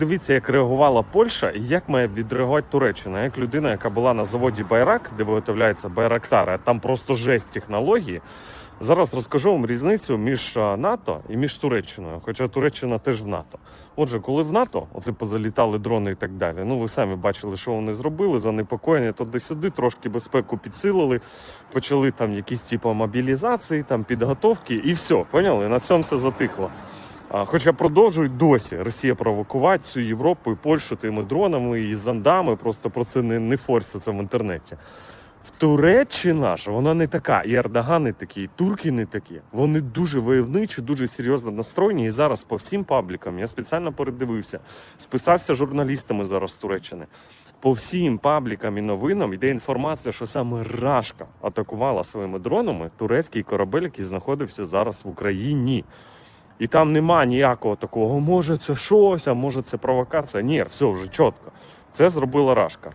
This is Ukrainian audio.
дивіться, як реагувала Польща і як має відреагувати Туреччина. Як людина, яка була на заводі Байрак, де виготовляється Байрактар, а там просто жесть технології. Зараз розкажу вам різницю між НАТО і між Туреччиною, хоча Туреччина теж в НАТО. Отже, коли в НАТО оце позалітали дрони і так далі. Ну ви самі бачили, що вони зробили, занепокоєння туди-сюди, трошки безпеку підсилили, почали там якісь типу мобілізації, там підготовки, і все, поняли? На цьому все затихло. Хоча продовжують досі Росія провокувати всю Європу і Польщу тими дронами і зондами, просто про це не, не форситься в інтернеті. В Туреччина ж вона не така, і Ердоган не такий, і турки не такі. Вони дуже войовничі, дуже серйозно настроєні. І зараз по всім паблікам я спеціально передивився, списався журналістами зараз з Туреччини. По всім паблікам і новинам йде інформація, що саме Рашка атакувала своїми дронами турецький корабель, який знаходився зараз в Україні. І там нема ніякого такого, може це щось, а може це провокація. Ні, все вже чітко. Це зробила Рашка.